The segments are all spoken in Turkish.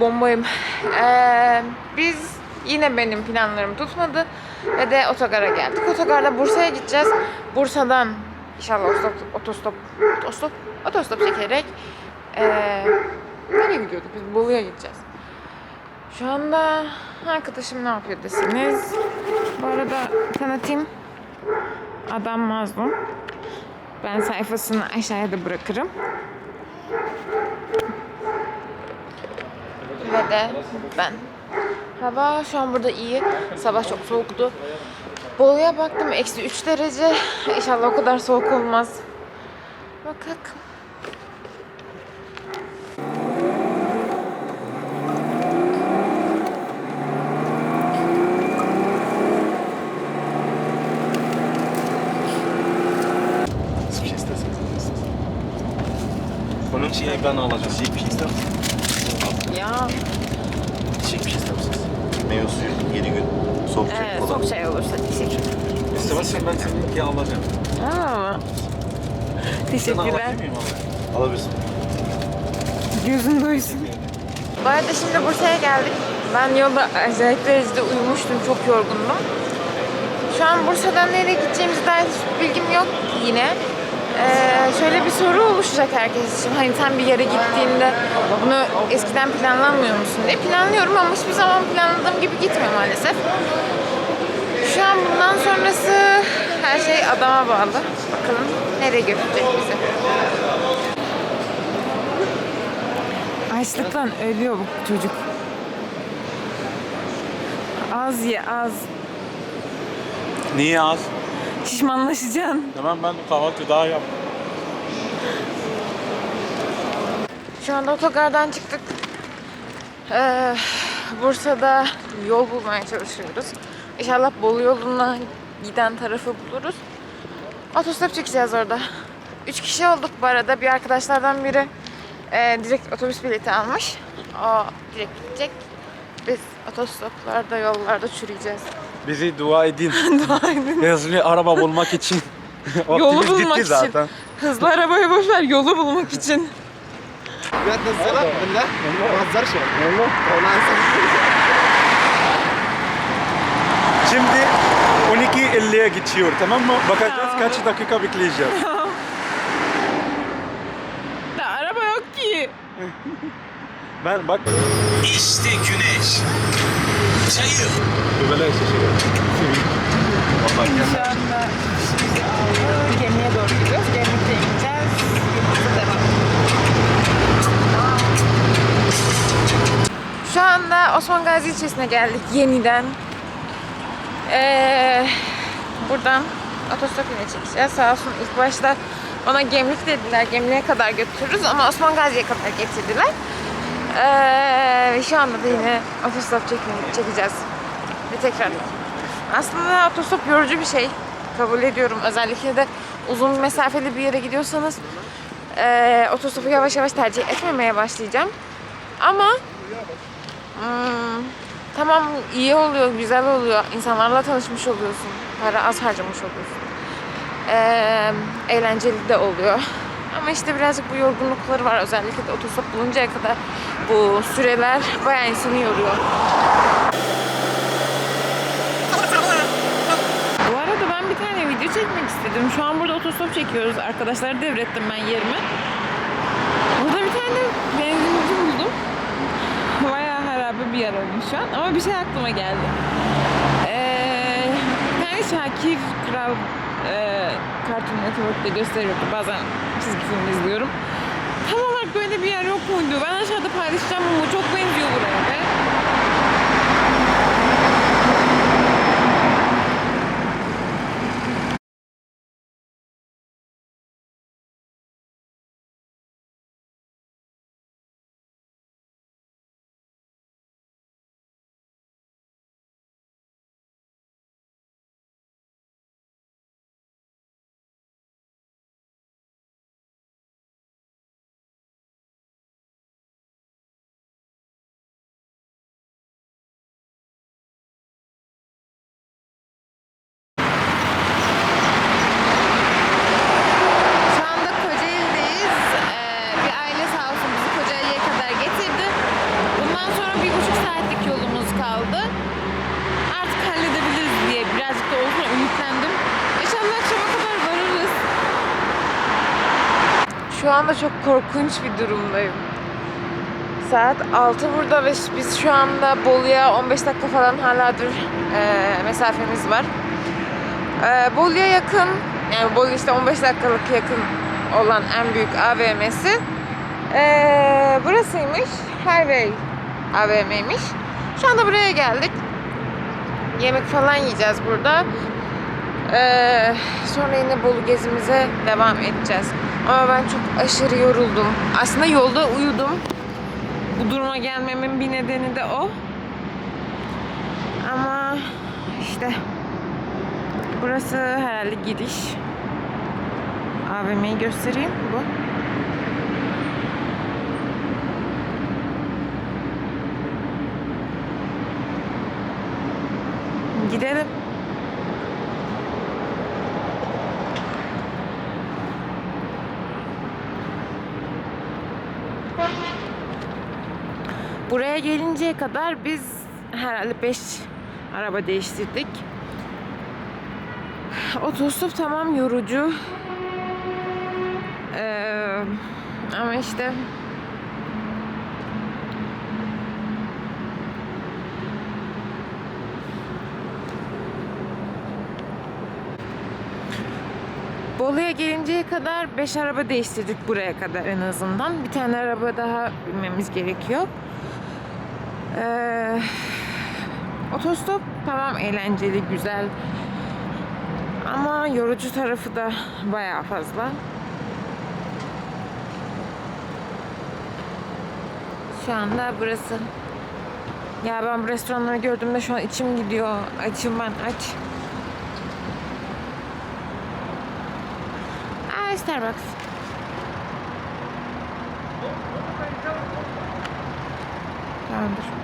bombayım. Ee, biz yine benim planlarım tutmadı ve de otogara geldik. Otogarda Bursa'ya gideceğiz. Bursa'dan inşallah otostop, otostop, otostop, otostop çekerek ee, nereye gidiyorduk biz? Bolu'ya gideceğiz. Şu anda arkadaşım ne yapıyor desiniz. Bu arada tanıtayım. Adam mazlum. Ben sayfasını aşağıya da bırakırım. Ve de ben. Hava şu an burada iyi. Sabah çok soğuktu. Bolu'ya baktım eksi 3 derece. İnşallah o kadar soğuk olmaz. Alırsınız. Onun için ben alacağım. Çiçek bir şey ister misiniz? Ya Çiçek bir şey ister misiniz? Meyve suyu, 7 gün, soğuk çay evet, falan. çok şey olursa teşekkür İstemezsen ben seninki alacağım. Aa, teşekkürler. Alabilirsin. Gözün doysun. Bu arada şimdi Bursa'ya geldik. Ben yolda acayip derecede uyumuştum. Çok yorgundum. Şu an Bursa'dan nereye gideceğimize dair hiçbir bilgim yok yine. Ee, şöyle bir soru oluşacak herkes için. Hani sen bir yere gittiğinde bunu eskiden planlanmıyor musun diye. Planlıyorum ama hiçbir zaman planladığım gibi gitmiyor maalesef. Şu an bundan sonrası her şey adama bağlı. Bakalım nereye götürecek bizi. Açlıktan ölüyor bu çocuk. Az ye az. Niye az? Şişmanlaşacaksın. Tamam ben kahvaltı daha yap. Şu anda otogardan çıktık. Ee, Bursa'da yol bulmaya çalışıyoruz. İnşallah Bolu yoluna giden tarafı buluruz. Otostop çekeceğiz orada. Üç kişi olduk bu arada. Bir arkadaşlardan biri e, direkt otobüs bileti almış. O direkt gidecek. Biz otostoplarda, yollarda çürüyeceğiz. Bizi dua edin. Dua edin. Hızlı araba bulmak için. Yolu bulmak gitti için. zaten. Hızlı arabayı boş ver, yolu bulmak için. Şimdi 12.50'ye geçiyor tamam mı? Bakacağız kaç dakika bekleyeceğiz. Da araba yok ki. Ben bak İşte güneş. Çayır. böyle şey. Şu anda bizi aldı. Gemiye doğru gidiyoruz. Gemlikte ineceğiz. Devam. Şu anda Osman Gazi ilçesine geldik yeniden. Ee, buradan otostop yine çekeceğiz. Sağ olsun ilk başta bana Gemlik dediler. Gemliğe kadar götürürüz ama Osman Gazi'ye kadar getirdiler. Ee, şu anda da yine otostop çekmeye, çekeceğiz. Ve tekrar aslında otostop yorucu bir şey. Kabul ediyorum. Özellikle de uzun mesafeli bir yere gidiyorsanız eee otostopu yavaş yavaş tercih etmemeye başlayacağım. Ama hmm, tamam iyi oluyor, güzel oluyor. İnsanlarla tanışmış oluyorsun. Para az harcamış oluyorsun. Eee, eğlenceli de oluyor. Ama işte birazcık bu yorgunlukları var. Özellikle de otostop buluncaya kadar bu süreler bayağı insanı yoruyor. Bu arada ben bir tane video çekmek istedim. Şu an burada otostop çekiyoruz. Arkadaşlara devrettim ben yerimi. Burada bir tane benzinci bir yer olmuş şu an. Ama bir şey aklıma geldi. Ee, tane Şakir Kral e, Cartoon Network'te gösteriyordu. Bazen çizgi film izliyorum. Tam olarak böyle bir yer yok muydu? Ben aşağıda paylaşacağım ama çok benziyor buraya be. Şu anda çok korkunç bir durumdayım. Saat 6 burada ve biz şu anda Bolu'ya 15 dakika falan haladır e, mesafemiz var. E, Bolu'ya yakın, yani Bolu işte 15 dakikalık yakın olan en büyük AVM'si e, burasıymış. Highway AVM'ymiş. Şu anda buraya geldik. Yemek falan yiyeceğiz burada. Ee, sonra yine Bolu gezimize devam edeceğiz. Ama ben çok aşırı yoruldum. Aslında yolda uyudum. Bu duruma gelmemin bir nedeni de o. Ama işte burası herhalde gidiş. AVM'yi göstereyim bu. Gidelim. Buraya gelinceye kadar biz herhalde 5 araba değiştirdik. Otostop tamam yorucu. Ee, ama işte Bolu'ya gelinceye kadar 5 araba değiştirdik buraya kadar en azından. Bir tane araba daha binmemiz gerekiyor. Ee, otostop tamam eğlenceli, güzel. Ama yorucu tarafı da bayağı fazla. Şu anda burası. Ya ben bu restoranları gördüğümde şu an içim gidiyor. Açım ben aç. Aa Starbucks güzeldir.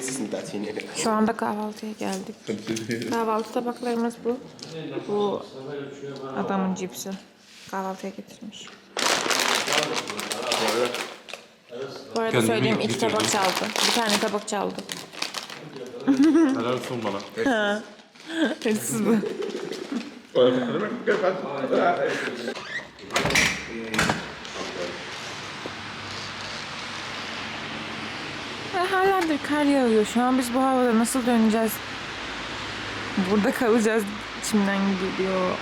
Sizin tatini. Şu anda kahvaltıya geldik. Kahvaltı tabaklarımız bu. Bu adamın cipsi. Kahvaltıya getirmiş. Bu arada söyleyeyim iki tabak çaldı. Bir tane tabak çaldı. Helal olsun bana. Hırsız bu. Haladır kar yağıyor. Şu an biz bu havada nasıl döneceğiz? Burada kalacağız. İçimden geliyor.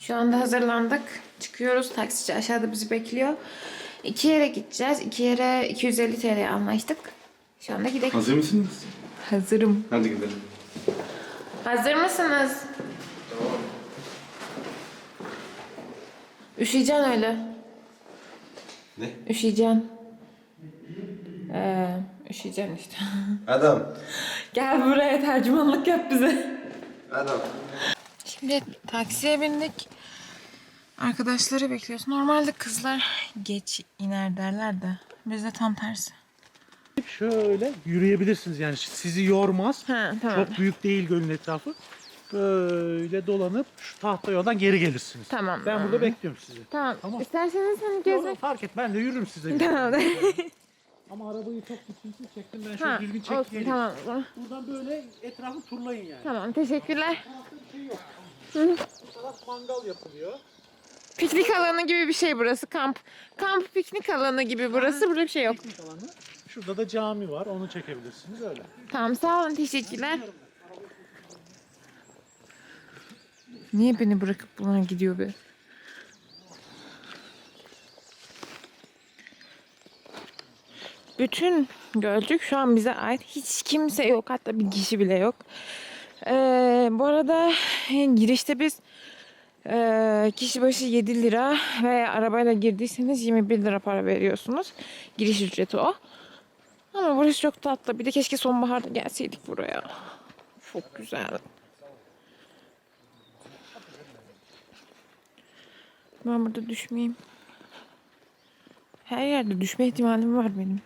Şu anda hazırlandık. Çıkıyoruz. Taksici aşağıda bizi bekliyor. İki yere gideceğiz. İki yere 250 TL anlaştık. Şu anda gidelim. Hazır mısınız? Hazırım. Hadi gidelim. Hazır mısınız? Üşüyeceksin öyle. Ne? Üşüyeceksin. Ee, üşüyeceksin işte. Adam. Gel buraya tercümanlık yap bize. Adam. Şimdi taksiye bindik. Arkadaşları bekliyoruz. Normalde kızlar geç iner derler de. Bizde tam tersi. Şöyle yürüyebilirsiniz yani sizi yormaz. Ha tamam. Çok büyük değil gölün etrafı. Böyle dolanıp şu tahta yoldan geri gelirsiniz. Tamam. Ben burada bekliyorum sizi. Tamam. Tamam. İsterseniz hani gezmek... Fark et ben de yürürüm size. Tamam. Ama arabayı çok düzgün çektim. Ben şöyle Ha, düzgün olsun çekeyim. tamam. Buradan böyle etrafı turlayın yani. Tamam teşekkürler. Bu tarafta bir şey yok. Bu taraf mangal yapılıyor. Piknik alanı gibi bir şey burası. Kamp. Kamp piknik alanı gibi burası. Burada bir şey yok. Piknik alanı. Şurada da cami var. Onu çekebilirsiniz öyle. Tamam sağ olun teşekkürler. Niye beni bırakıp bunlar gidiyor be? Bütün Gölcük şu an bize ait. Hiç kimse yok. Hatta bir kişi bile yok. Ee, bu arada girişte biz e, kişi başı 7 lira ve arabayla girdiyseniz 21 lira para veriyorsunuz. Giriş ücreti o. Ama burası çok tatlı. Bir de keşke sonbaharda gelseydik buraya. Çok güzel. Ben burada düşmeyeyim. Her yerde düşme ihtimalim var benim.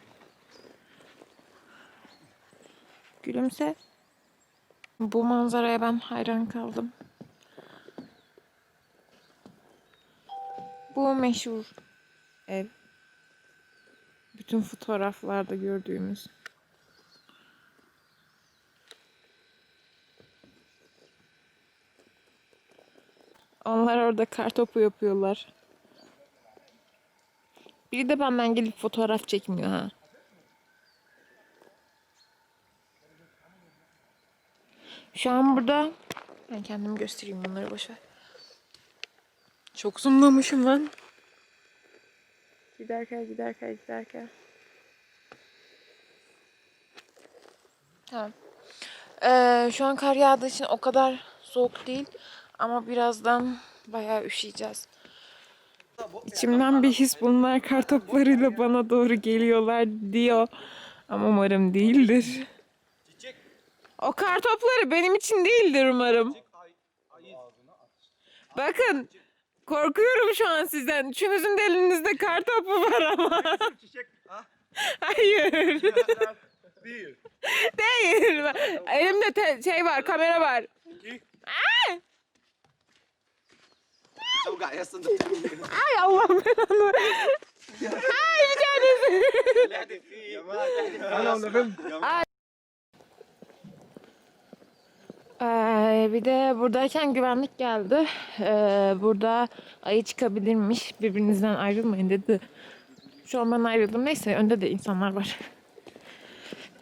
Gülümse. Bu manzaraya ben hayran kaldım. Bu meşhur ev. Bütün fotoğraflarda gördüğümüz. Onlar orada kar topu yapıyorlar. Biri de benden gelip fotoğraf çekmiyor ha. Şu an burada ben kendimi göstereyim bunları boşver. Çok zoomlamışım lan. Giderken giderken giderken. Tamam. Ee, şu an kar yağdığı için o kadar soğuk değil. Ama birazdan bayağı üşüyeceğiz. İçimden bir his bunlar kar toplarıyla bana doğru geliyorlar diyor. Ama umarım değildir. O kartopları benim için değildir umarım. Bakın korkuyorum şu an sizden. Üçünüzün de elinizde kartopu var ama. Hayır. Değil. Değil. Elimde te- şey var, kamera var. Aa! Çok gayasın. Ay Allah'ım belanı. Ay bir tanesi. Ay. Ee, bir de buradayken güvenlik geldi. Ee, burada ayı çıkabilirmiş. Birbirinizden ayrılmayın dedi. Şu an ben ayrıldım. Neyse önde de insanlar var.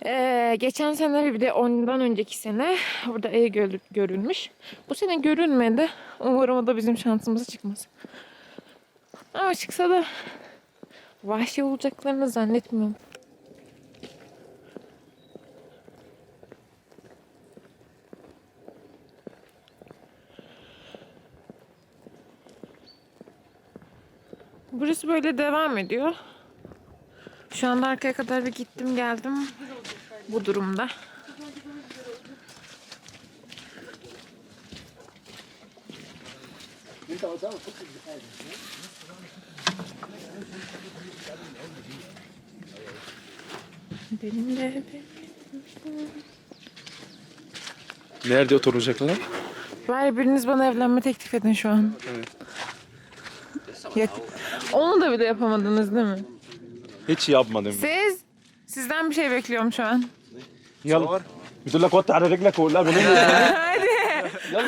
Ee, geçen sene bir de ondan önceki sene burada ayı gör- görülmüş. Bu sene görünmedi. Umarım o da bizim şansımıza çıkmaz. Ama çıksa da vahşi olacaklarını zannetmiyorum. Burası böyle devam ediyor. Şu anda arkaya kadar bir gittim geldim. Bu durumda. Benim de Nerede oturacaklar? Bari biriniz bana evlenme teklif edin şu an. Ya- Onu da bile yapamadınız değil mi? Hiç yapmadım. Siz? Sizden bir şey bekliyorum şu an. Yalla. بتقول لك وطي على رجلك وقول لها بنام Hadi.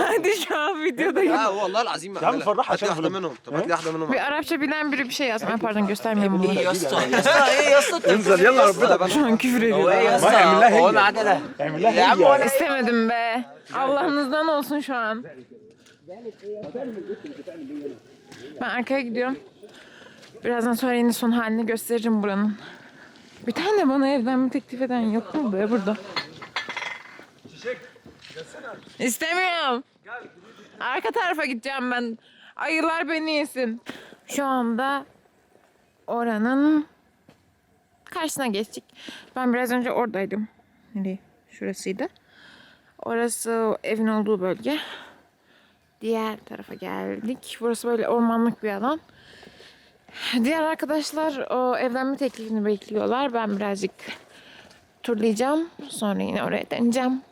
Hadi şu an videoda اه والله العظيم يا عم فرحها هات لي عشان واحده أفلم. منهم طب هات لي واحده منهم bir Arapça bilen biri bir şey yazsın. Ay, pardon göstermeyeyim bunu. يا اسطى يا اسطى ايه يا اسطى انزل يلا ربنا Şu an küfür ediyor. يا ما اعمل لها هو هي معدله اعمل لها هي İstemedim be. Allah'ınızdan olsun şu an. Ben arkaya gidiyorum. Birazdan sonra yine son halini gösteririm buranın. Bir tane bana evlenme teklif eden yok mu be burada? İstemiyorum. Arka tarafa gideceğim ben. Ayılar beni yesin. Şu anda oranın karşısına geçtik. Ben biraz önce oradaydım. Nereye? Şurasıydı. Orası evin olduğu bölge. Diğer tarafa geldik. Burası böyle ormanlık bir alan. Diğer arkadaşlar o evlenme teklifini bekliyorlar. Ben birazcık turlayacağım. Sonra yine oraya döneceğim.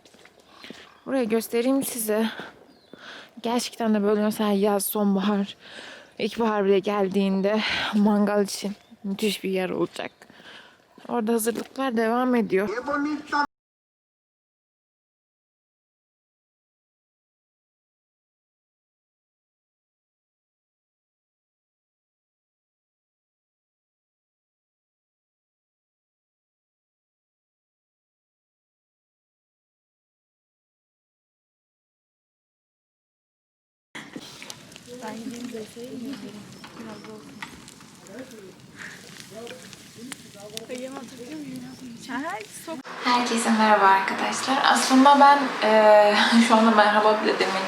Burayı göstereyim size. Gerçekten de böyle mesela yaz, sonbahar, ilkbahar bile geldiğinde mangal için müthiş bir yer olacak. Orada hazırlıklar devam ediyor. Herkese merhaba arkadaşlar. Aslında ben eee, şu anda merhaba bile demek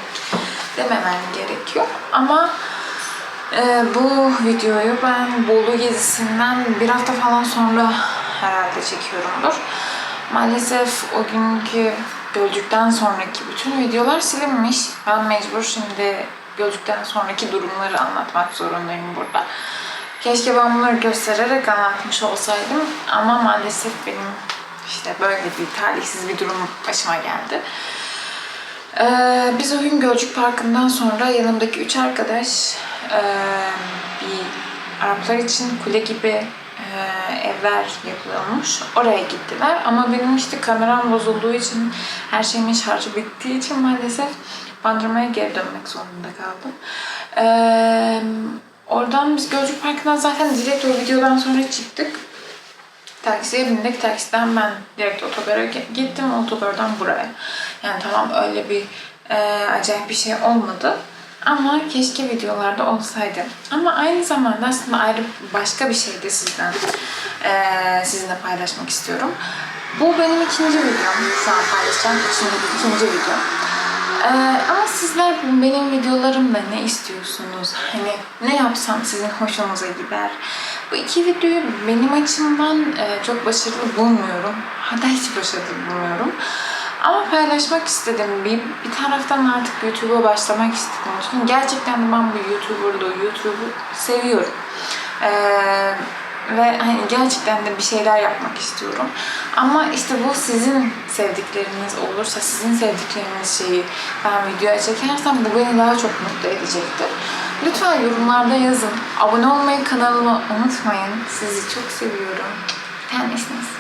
dememem gerekiyor. Ama eee, bu videoyu ben Bolu gezisinden bir hafta falan sonra herhalde çekiyorumdur. Maalesef o günkü Gölcük'ten sonraki bütün videolar silinmiş. Ben mecbur şimdi Gölcük'ten sonraki durumları anlatmak zorundayım burada. Keşke ben bunları göstererek anlatmış olsaydım ama maalesef benim işte böyle bir talihsiz bir durum başıma geldi. Ee, biz o gün Gölcük Parkı'ndan sonra yanımdaki üç arkadaş e, bir Araplar için kule gibi e, evler yapılıyormuş. Oraya gittiler ama benim işte kameram bozulduğu için her şeyimin şarjı bittiği için maalesef bandırmaya geri dönmek zorunda kaldım. Ee, oradan biz Gölcük Parkı'ndan zaten direkt o videodan sonra çıktık. Taksiye bindik. Taksiden ben direkt otogara gittim. Otogardan buraya. Yani tamam öyle bir e, acayip bir şey olmadı. Ama keşke videolarda olsaydı. Ama aynı zamanda aslında ayrı başka bir şey de sizden e, sizinle paylaşmak istiyorum. Bu benim ikinci videom. Şu an paylaşacağım ikinci, ikinci videom. Ee, ama sizler benim videolarımda ne istiyorsunuz? Hani ne yapsam sizin hoşunuza gider? Bu iki videoyu benim açımdan e, çok başarılı bulmuyorum. Hatta hiç başarılı bulmuyorum. Ama paylaşmak istedim. Bir, bir taraftan artık YouTube'a başlamak istedim. Çünkü gerçekten de ben bu YouTuber'lığı, YouTube'u seviyorum. Ee, ve hani gerçekten de bir şeyler yapmak istiyorum. Ama işte bu sizin sevdikleriniz olursa, sizin sevdikleriniz şeyi ben videoya çekersem bu beni daha çok mutlu edecektir. Lütfen yorumlarda yazın. Abone olmayı kanalıma unutmayın. Sizi çok seviyorum. Tanesiniz.